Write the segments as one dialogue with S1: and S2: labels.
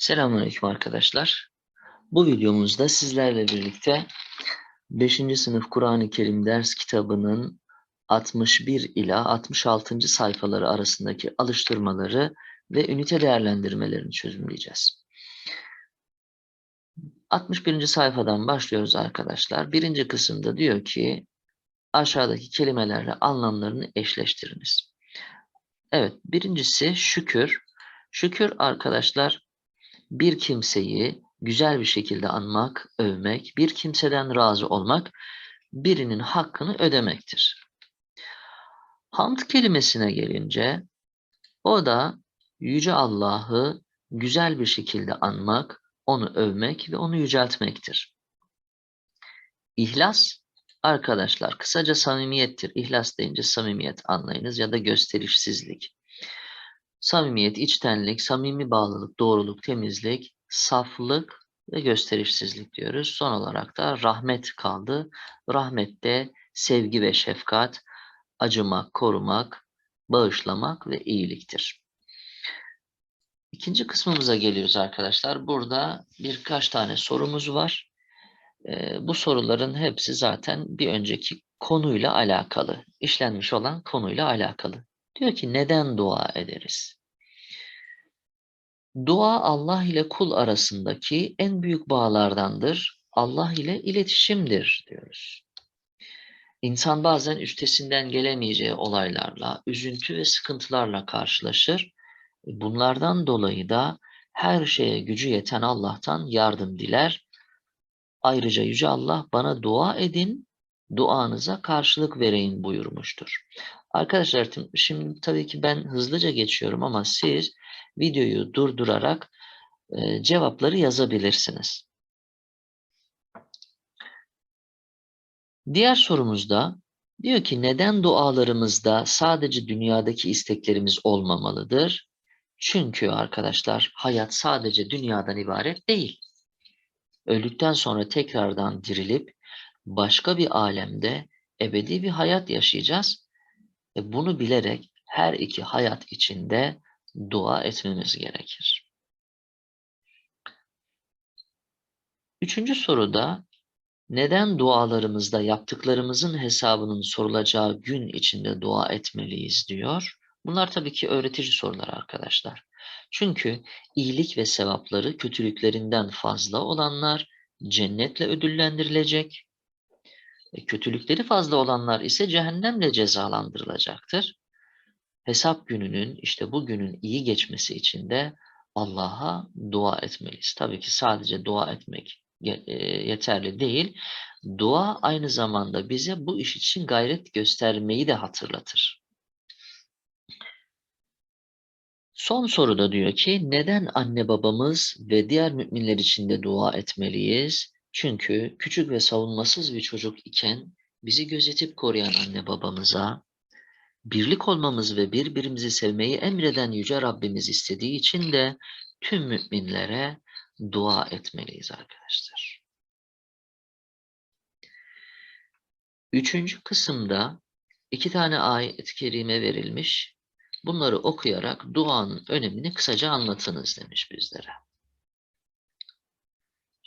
S1: Selamünaleyküm arkadaşlar. Bu videomuzda sizlerle birlikte 5. sınıf Kur'an-ı Kerim ders kitabının 61 ila 66. sayfaları arasındaki alıştırmaları ve ünite değerlendirmelerini çözümleyeceğiz. 61. sayfadan başlıyoruz arkadaşlar. Birinci kısımda diyor ki aşağıdaki kelimelerle anlamlarını eşleştiriniz. Evet, birincisi şükür. Şükür arkadaşlar bir kimseyi güzel bir şekilde anmak, övmek, bir kimseden razı olmak, birinin hakkını ödemektir. Hamd kelimesine gelince, o da Yüce Allah'ı güzel bir şekilde anmak, onu övmek ve onu yüceltmektir. İhlas, arkadaşlar kısaca samimiyettir. İhlas deyince samimiyet anlayınız ya da gösterişsizlik. Samimiyet, içtenlik, samimi bağlılık, doğruluk, temizlik, saflık ve gösterişsizlik diyoruz. Son olarak da rahmet kaldı. Rahmette sevgi ve şefkat, acımak, korumak, bağışlamak ve iyiliktir. İkinci kısmımıza geliyoruz arkadaşlar. Burada birkaç tane sorumuz var. Ee, bu soruların hepsi zaten bir önceki konuyla alakalı, işlenmiş olan konuyla alakalı. Diyor ki neden dua ederiz? Dua Allah ile kul arasındaki en büyük bağlardandır. Allah ile iletişimdir diyoruz. İnsan bazen üstesinden gelemeyeceği olaylarla, üzüntü ve sıkıntılarla karşılaşır. Bunlardan dolayı da her şeye gücü yeten Allah'tan yardım diler. Ayrıca Yüce Allah bana dua edin, duanıza karşılık vereyim buyurmuştur. Arkadaşlar şimdi tabii ki ben hızlıca geçiyorum ama siz videoyu durdurarak e, cevapları yazabilirsiniz. Diğer sorumuzda diyor ki neden dualarımızda sadece dünyadaki isteklerimiz olmamalıdır? Çünkü arkadaşlar hayat sadece dünyadan ibaret değil. Öldükten sonra tekrardan dirilip başka bir alemde ebedi bir hayat yaşayacağız. E bunu bilerek her iki hayat içinde dua etmemiz gerekir. Üçüncü soruda neden dualarımızda yaptıklarımızın hesabının sorulacağı gün içinde dua etmeliyiz diyor. Bunlar tabii ki öğretici sorular arkadaşlar. Çünkü iyilik ve sevapları kötülüklerinden fazla olanlar cennetle ödüllendirilecek. E, kötülükleri fazla olanlar ise cehennemle cezalandırılacaktır. Hesap gününün işte bu günün iyi geçmesi için de Allah'a dua etmeliyiz. Tabii ki sadece dua etmek e, yeterli değil. Dua aynı zamanda bize bu iş için gayret göstermeyi de hatırlatır. Son soruda diyor ki neden anne babamız ve diğer müminler için de dua etmeliyiz? Çünkü küçük ve savunmasız bir çocuk iken bizi gözetip koruyan anne babamıza, birlik olmamız ve birbirimizi sevmeyi emreden Yüce Rabbimiz istediği için de tüm müminlere dua etmeliyiz arkadaşlar. Üçüncü kısımda iki tane ayet-i kerime verilmiş. Bunları okuyarak duanın önemini kısaca anlatınız demiş bizlere.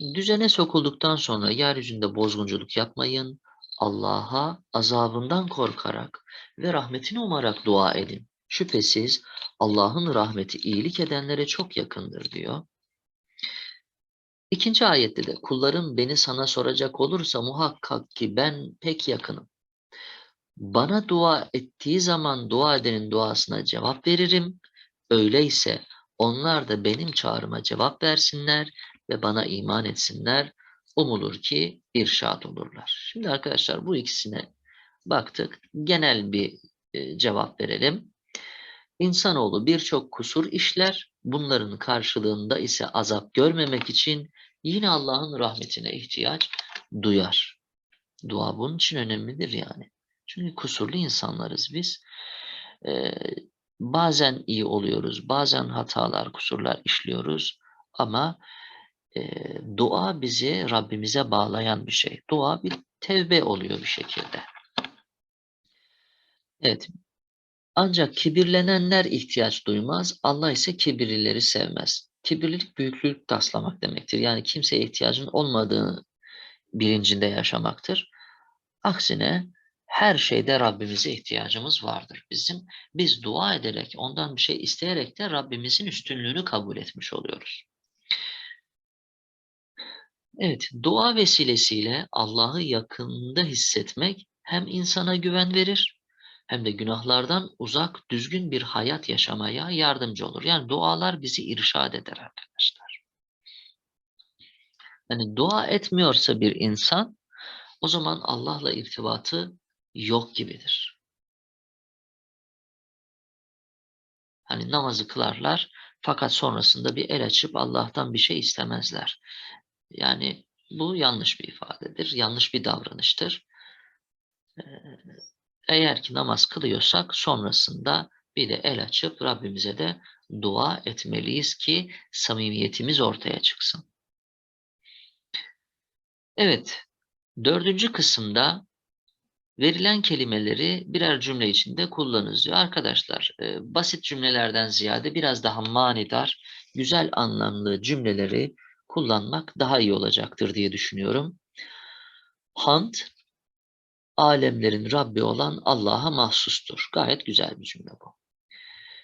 S1: Düzene sokulduktan sonra yeryüzünde bozgunculuk yapmayın. Allah'a azabından korkarak ve rahmetini umarak dua edin. Şüphesiz Allah'ın rahmeti iyilik edenlere çok yakındır diyor. İkinci ayette de kullarım beni sana soracak olursa muhakkak ki ben pek yakınım. Bana dua ettiği zaman dua edenin duasına cevap veririm. Öyleyse onlar da benim çağrıma cevap versinler ve bana iman etsinler. Umulur ki irşad olurlar. Şimdi arkadaşlar bu ikisine baktık. Genel bir e, cevap verelim. İnsanoğlu birçok kusur işler. Bunların karşılığında ise azap görmemek için yine Allah'ın rahmetine ihtiyaç duyar. Dua bunun için önemlidir yani. Çünkü kusurlu insanlarız biz. Ee, bazen iyi oluyoruz, bazen hatalar, kusurlar işliyoruz ama e, dua bizi Rabbimize bağlayan bir şey. Dua bir tevbe oluyor bir şekilde. Evet. Ancak kibirlenenler ihtiyaç duymaz. Allah ise kibirlileri sevmez. kibirlilik büyüklük taslamak demektir. Yani kimseye ihtiyacın olmadığı bilincinde yaşamaktır. Aksine her şeyde Rabbimize ihtiyacımız vardır bizim. Biz dua ederek, ondan bir şey isteyerek de Rabbimizin üstünlüğünü kabul etmiş oluyoruz. Evet, dua vesilesiyle Allah'ı yakında hissetmek hem insana güven verir hem de günahlardan uzak, düzgün bir hayat yaşamaya yardımcı olur. Yani dualar bizi irşad eder arkadaşlar. Yani dua etmiyorsa bir insan o zaman Allah'la irtibatı yok gibidir. Hani namazı kılarlar fakat sonrasında bir el açıp Allah'tan bir şey istemezler. Yani bu yanlış bir ifadedir, yanlış bir davranıştır. Eğer ki namaz kılıyorsak sonrasında bir de el açıp Rabbimize de dua etmeliyiz ki samimiyetimiz ortaya çıksın. Evet, dördüncü kısımda verilen kelimeleri birer cümle içinde kullanınız diyor. Arkadaşlar basit cümlelerden ziyade biraz daha manidar, güzel anlamlı cümleleri kullanmak daha iyi olacaktır diye düşünüyorum. Hamd, alemlerin Rabbi olan Allah'a mahsustur. Gayet güzel bir cümle bu.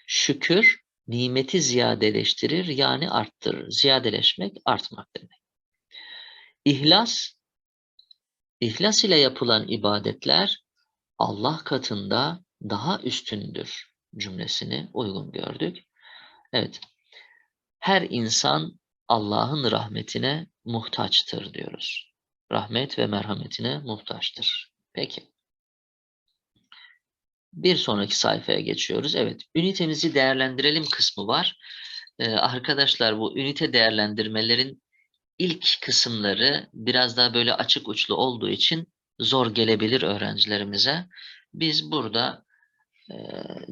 S1: Şükür, nimeti ziyadeleştirir yani arttırır. Ziyadeleşmek, artmak demek. İhlas, ihlas ile yapılan ibadetler Allah katında daha üstündür cümlesini uygun gördük. Evet, her insan Allah'ın rahmetine muhtaçtır diyoruz. Rahmet ve merhametine muhtaçtır. Peki. Bir sonraki sayfaya geçiyoruz. Evet, ünitemizi değerlendirelim kısmı var. Ee, arkadaşlar bu ünite değerlendirmelerin ilk kısımları biraz daha böyle açık uçlu olduğu için zor gelebilir öğrencilerimize. Biz burada e,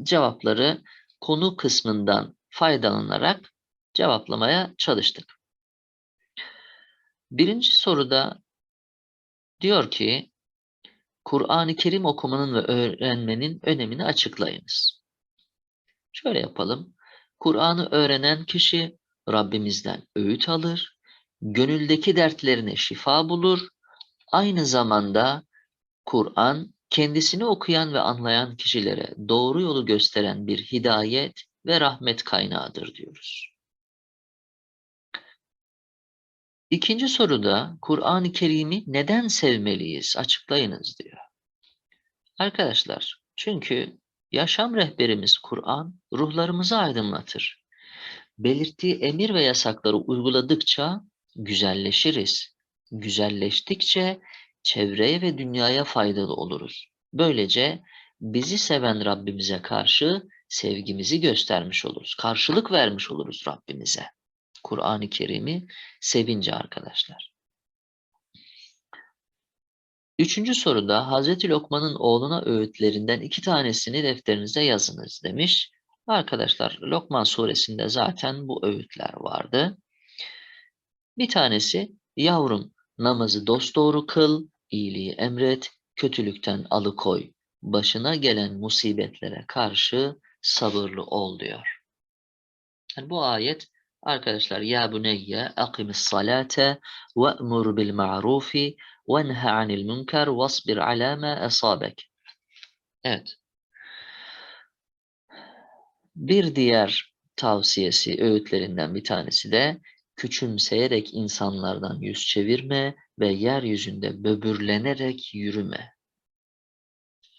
S1: cevapları konu kısmından faydalanarak cevaplamaya çalıştık. Birinci soruda diyor ki Kur'an-ı Kerim okumanın ve öğrenmenin önemini açıklayınız. Şöyle yapalım. Kur'an'ı öğrenen kişi Rabbimizden öğüt alır, gönüldeki dertlerine şifa bulur, aynı zamanda Kur'an kendisini okuyan ve anlayan kişilere doğru yolu gösteren bir hidayet ve rahmet kaynağıdır diyoruz. İkinci soruda Kur'an-ı Kerim'i neden sevmeliyiz? Açıklayınız diyor. Arkadaşlar çünkü yaşam rehberimiz Kur'an ruhlarımızı aydınlatır. Belirttiği emir ve yasakları uyguladıkça güzelleşiriz. Güzelleştikçe çevreye ve dünyaya faydalı oluruz. Böylece bizi seven Rabbimize karşı sevgimizi göstermiş oluruz. Karşılık vermiş oluruz Rabbimize. Kur'an-ı Kerim'i sevince arkadaşlar. Üçüncü soruda Hazreti Lokman'ın oğluna öğütlerinden iki tanesini defterinize yazınız demiş. Arkadaşlar Lokman suresinde zaten bu öğütler vardı. Bir tanesi yavrum namazı dosdoğru kıl, iyiliği emret, kötülükten alıkoy, başına gelen musibetlere karşı sabırlı ol diyor. Yani bu ayet Arkadaşlar ya buneyye akimis salate ve'mur bil ma'rufi venha anil münker vasbir ala ma asabek. Evet. Bir diğer tavsiyesi, öğütlerinden bir tanesi de küçümseyerek insanlardan yüz çevirme ve yeryüzünde böbürlenerek yürüme.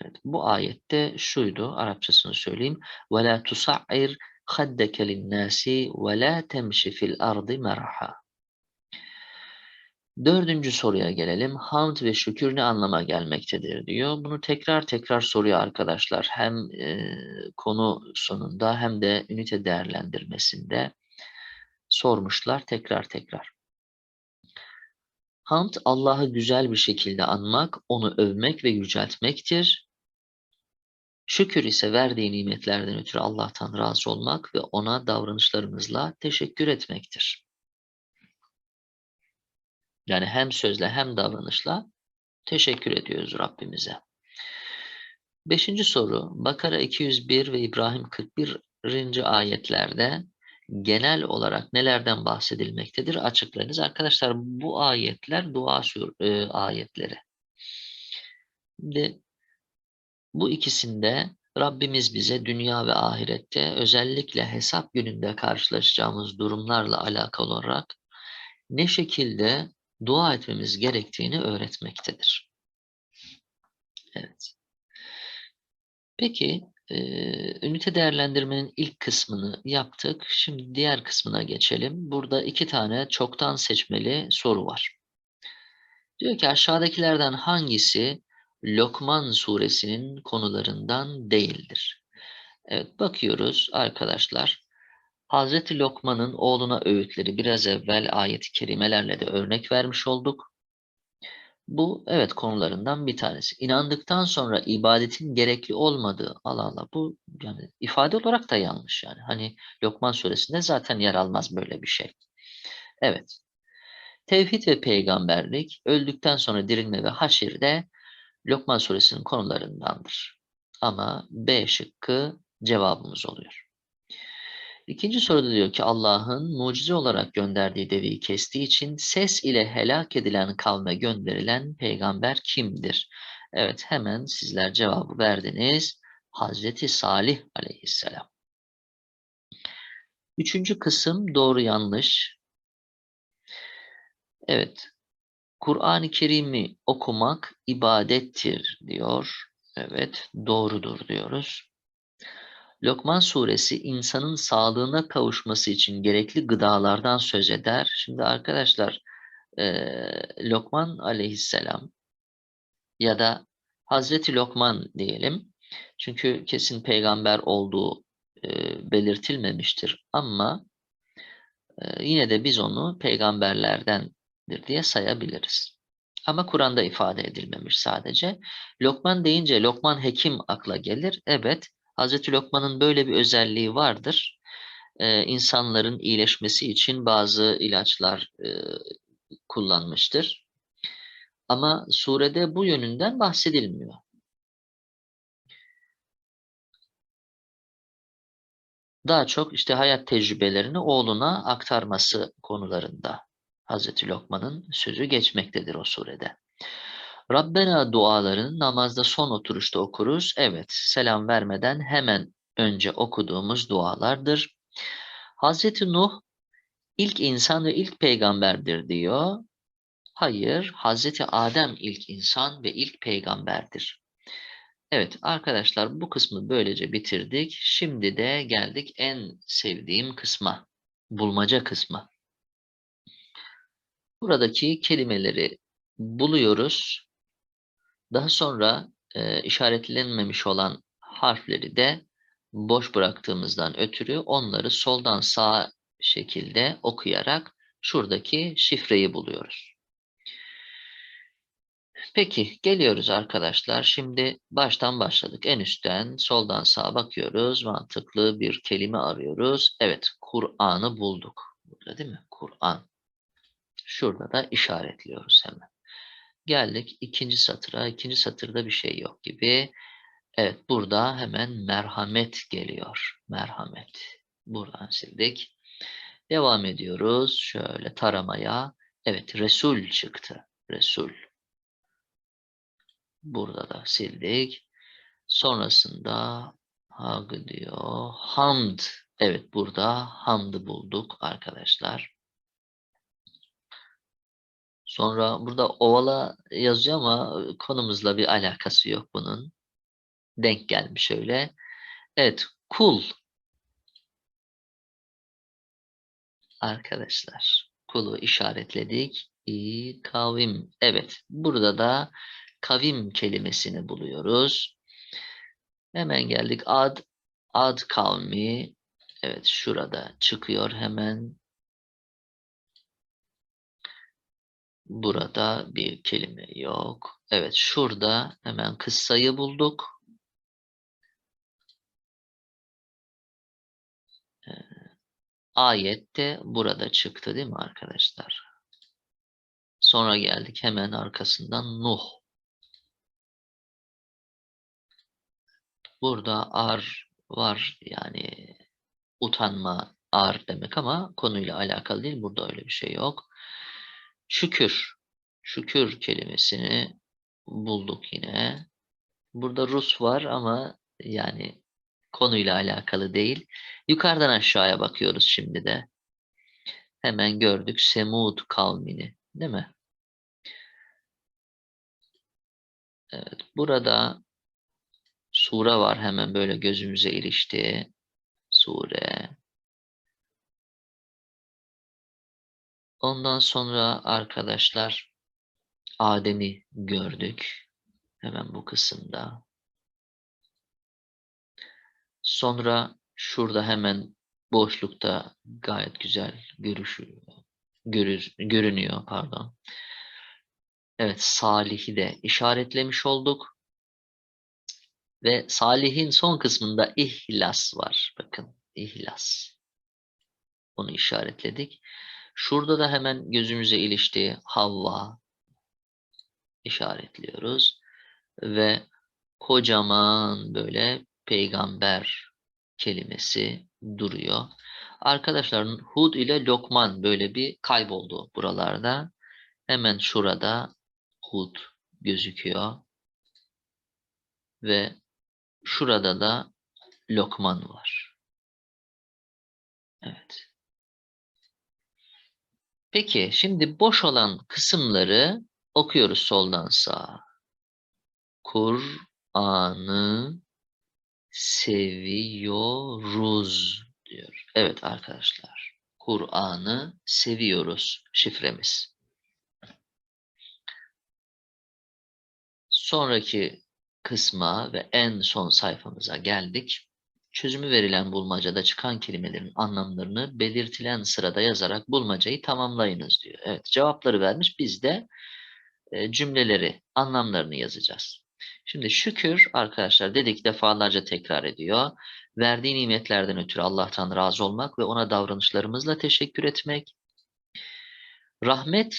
S1: Evet, bu ayette şuydu, Arapçasını söyleyeyim. وَلَا تُسَعِّرْ خَدَّكَ لِلنَّاسِ وَلَا تَمْشِ فِي الْأَرْضِ مَرَحًا Dördüncü soruya gelelim. Hamd ve şükür ne anlama gelmektedir diyor. Bunu tekrar tekrar soruyor arkadaşlar. Hem e, konu sonunda hem de ünite değerlendirmesinde sormuşlar tekrar tekrar. Hamd Allah'ı güzel bir şekilde anmak, onu övmek ve yüceltmektir. Şükür ise verdiği nimetlerden ötürü Allah'tan razı olmak ve ona davranışlarımızla teşekkür etmektir. Yani hem sözle hem davranışla teşekkür ediyoruz Rabbimize. Beşinci soru Bakara 201 ve İbrahim 41. ayetlerde genel olarak nelerden bahsedilmektedir açıklayınız. Arkadaşlar bu ayetler dua e, ayetleri. Şimdi bu ikisinde Rabbimiz bize dünya ve ahirette özellikle hesap gününde karşılaşacağımız durumlarla alakalı olarak ne şekilde dua etmemiz gerektiğini öğretmektedir. Evet. Peki, e, ünite değerlendirmenin ilk kısmını yaptık. Şimdi diğer kısmına geçelim. Burada iki tane çoktan seçmeli soru var. Diyor ki aşağıdakilerden hangisi Lokman suresinin konularından değildir? Evet bakıyoruz arkadaşlar. Hazreti Lokman'ın oğluna öğütleri biraz evvel ayet-i kerimelerle de örnek vermiş olduk. Bu evet konularından bir tanesi. İnandıktan sonra ibadetin gerekli olmadığı Allah Allah bu yani ifade olarak da yanlış yani. Hani Lokman suresinde zaten yer almaz böyle bir şey. Evet. Tevhid ve peygamberlik öldükten sonra dirilme ve haşir de Lokman suresinin konularındandır. Ama B şıkkı cevabımız oluyor. İkinci soruda diyor ki Allah'ın mucize olarak gönderdiği deveyi kestiği için ses ile helak edilen kavme gönderilen peygamber kimdir? Evet hemen sizler cevabı verdiniz. Hazreti Salih aleyhisselam. Üçüncü kısım doğru yanlış. Evet. Kur'an-ı Kerim'i okumak ibadettir diyor. Evet doğrudur diyoruz. Lokman suresi insanın sağlığına kavuşması için gerekli gıdalardan söz eder. Şimdi arkadaşlar e, Lokman aleyhisselam ya da Hazreti Lokman diyelim. Çünkü kesin peygamber olduğu e, belirtilmemiştir ama e, yine de biz onu peygamberlerdendir diye sayabiliriz. Ama Kur'an'da ifade edilmemiş sadece. Lokman deyince Lokman hekim akla gelir. Evet Hazreti Lokman'ın böyle bir özelliği vardır. Ee, insanların iyileşmesi için bazı ilaçlar e, kullanmıştır. Ama surede bu yönünden bahsedilmiyor. Daha çok işte hayat tecrübelerini oğluna aktarması konularında Hazreti Lokman'ın sözü geçmektedir o surede. Rabbena dualarını namazda son oturuşta okuruz. Evet, selam vermeden hemen önce okuduğumuz dualardır. Hazreti Nuh ilk insan ve ilk peygamberdir diyor. Hayır, Hazreti Adem ilk insan ve ilk peygamberdir. Evet arkadaşlar bu kısmı böylece bitirdik. Şimdi de geldik en sevdiğim kısma. Bulmaca kısmı. Buradaki kelimeleri buluyoruz. Daha sonra e, işaretlenmemiş olan harfleri de boş bıraktığımızdan ötürü onları soldan sağa şekilde okuyarak şuradaki şifreyi buluyoruz. Peki geliyoruz arkadaşlar. Şimdi baştan başladık. En üstten soldan sağa bakıyoruz. Mantıklı bir kelime arıyoruz. Evet Kur'an'ı bulduk. Burada değil mi? Kur'an. Şurada da işaretliyoruz hemen. Geldik ikinci satıra. İkinci satırda bir şey yok gibi. Evet burada hemen merhamet geliyor. Merhamet. Buradan sildik. Devam ediyoruz. Şöyle taramaya. Evet Resul çıktı. Resul. Burada da sildik. Sonrasında hag diyor. Hamd. Evet burada hamdı bulduk arkadaşlar. Sonra burada ovala yazıyor ama konumuzla bir alakası yok bunun. Denk gelmiş öyle. Evet, kul. Arkadaşlar, kulu işaretledik. İyi, kavim. Evet, burada da kavim kelimesini buluyoruz. Hemen geldik. Ad, ad kavmi. Evet, şurada çıkıyor hemen. Burada bir kelime yok. Evet şurada hemen kıssayı bulduk. Ee, ayette burada çıktı değil mi arkadaşlar? Sonra geldik hemen arkasından Nuh. Burada ar var yani utanma ağır demek ama konuyla alakalı değil. Burada öyle bir şey yok. Şükür. Şükür kelimesini bulduk yine. Burada Rus var ama yani konuyla alakalı değil. Yukarıdan aşağıya bakıyoruz şimdi de. Hemen gördük Semud kavmini, değil mi? Evet, burada sure var hemen böyle gözümüze ilişti. Sure. Ondan sonra arkadaşlar Adem'i gördük. Hemen bu kısımda. Sonra şurada hemen boşlukta gayet güzel görüşüyor. Görür, görünüyor pardon. Evet Salih'i de işaretlemiş olduk. Ve Salih'in son kısmında ihlas var. Bakın ihlas. Onu işaretledik. Şurada da hemen gözümüze iliştiği Havva işaretliyoruz. Ve kocaman böyle peygamber kelimesi duruyor. Arkadaşlar Hud ile Lokman böyle bir kayboldu buralarda. Hemen şurada Hud gözüküyor. Ve şurada da Lokman var. Evet. Peki şimdi boş olan kısımları okuyoruz soldan sağa. Kur'an'ı seviyoruz diyor. Evet arkadaşlar. Kur'an'ı seviyoruz şifremiz. Sonraki kısma ve en son sayfamıza geldik. Çözümü verilen bulmacada çıkan kelimelerin anlamlarını belirtilen sırada yazarak bulmacayı tamamlayınız diyor. Evet cevapları vermiş biz de e, cümleleri, anlamlarını yazacağız. Şimdi şükür arkadaşlar dedik defalarca tekrar ediyor. Verdiği nimetlerden ötürü Allah'tan razı olmak ve ona davranışlarımızla teşekkür etmek. Rahmet,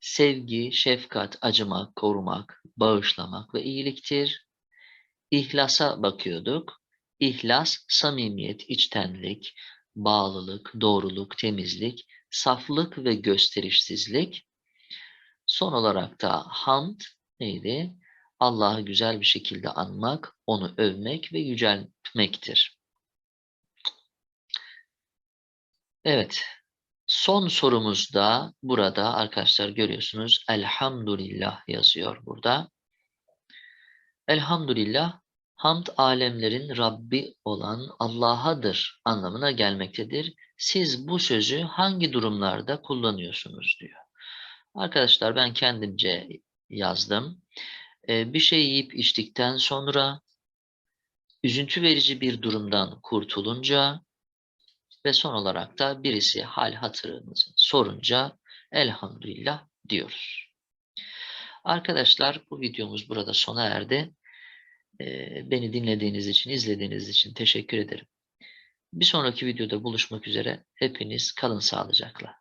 S1: sevgi, şefkat, acımak, korumak, bağışlamak ve iyiliktir. İhlasa bakıyorduk. İhlas, samimiyet, içtenlik, bağlılık, doğruluk, temizlik, saflık ve gösterişsizlik. Son olarak da hamd neydi? Allah'ı güzel bir şekilde anmak, onu övmek ve yüceltmektir. Evet, son sorumuzda burada arkadaşlar görüyorsunuz elhamdülillah yazıyor burada. Elhamdülillah, hamd alemlerin Rabbi olan Allah'adır anlamına gelmektedir. Siz bu sözü hangi durumlarda kullanıyorsunuz diyor. Arkadaşlar ben kendimce yazdım. Ee, bir şey yiyip içtikten sonra üzüntü verici bir durumdan kurtulunca ve son olarak da birisi hal hatırımızı sorunca elhamdülillah diyoruz. Arkadaşlar bu videomuz burada sona erdi. Beni dinlediğiniz için, izlediğiniz için teşekkür ederim. Bir sonraki videoda buluşmak üzere. Hepiniz kalın sağlıcakla.